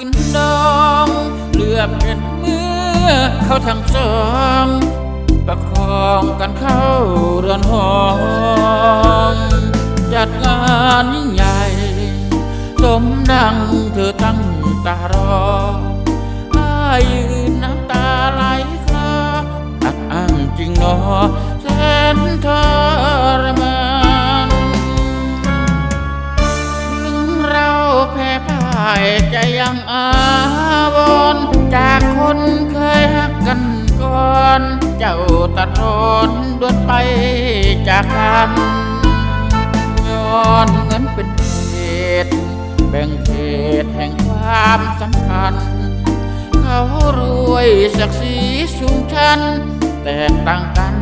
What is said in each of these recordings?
เขากินดองเหลือบเห็นเมื่อเขาทั้งสองประคองกันเข้าเรือนหอมจัดงาน พ่ายใจยังอาวรจากคนเคยหักกันก่อน เจ้าตัดรอนด่วนไปจากกันย้อนเงินเป็นเหตุแบ่งเขตแห่งความสำคัญ เขารวยศักดิ์ศรีสูงชัน แตกต่างกัน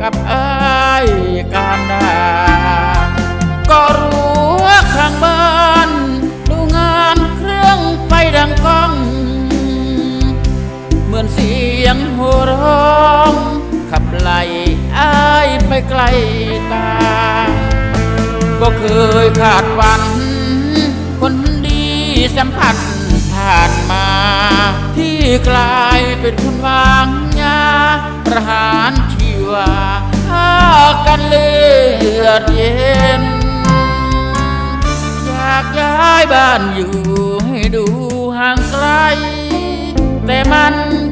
กับอายกา อนเสียงโห่ร้องขับไล่อายไปไกลตาก็เคยขาดหวัน คนดีสัมผัสผ่านมา ที่กลายเป็นคนวางยาประหารชีวาฆ่ากันเลือดเย็น อยากย้ายบ้านอยู่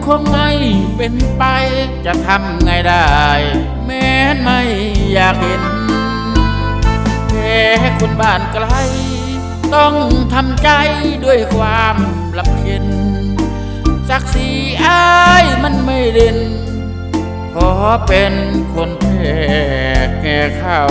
คงไม่เป็นไป จะทำไงได้ แม้ไม่อยากเห็นแค่คนบ้านไกล ต้องทำใจด้วยความลำเค็นศักดิ์ศรีอายมันไม่เด่นขอเป็นคนแพ้แก่เขา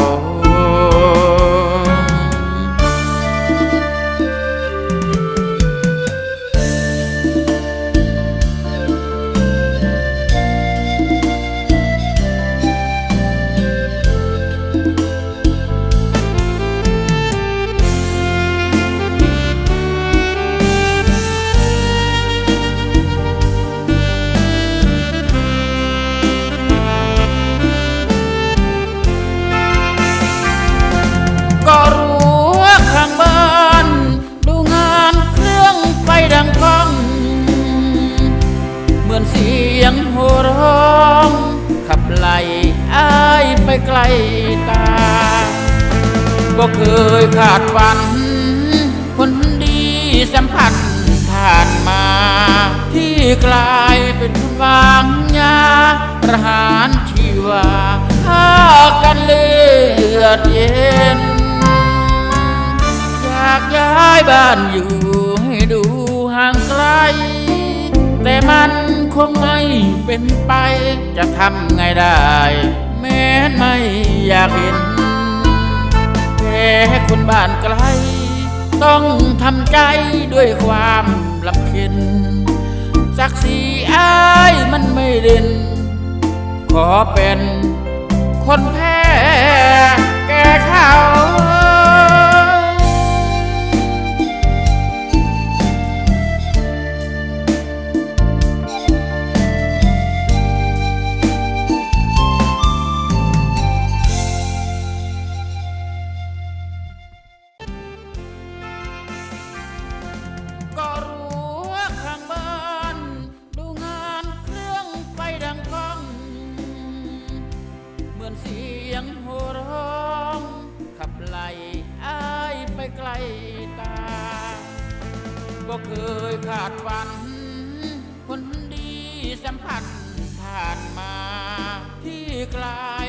มือนเสียงโห่ร้องขับไล่อายไปไกลตาก็เคยขาดหวัน คนดีสัมผัสผ่านมา ที่กลายเป็นคนวางยาประหารชีวาฆ่ากันเลือดเย็น อยากย้ายบ้านอยู่ให้ดูห่างไกล แต่มัน คงไม่เป็นไป จะทำไงได้ แม้ไม่อยากเห็นแค่คนบ้านไกล ต้องทำใจด้วยความลำเค็นศักดิ์ศรีอายมันไม่เด่น ขอเป็นคนแพ้ อนเสียงโห่ร้องขับไล่อายไปไกลตาก็เคยขาดหวัน คนดีสัมผัสผ่านมาที่กลาย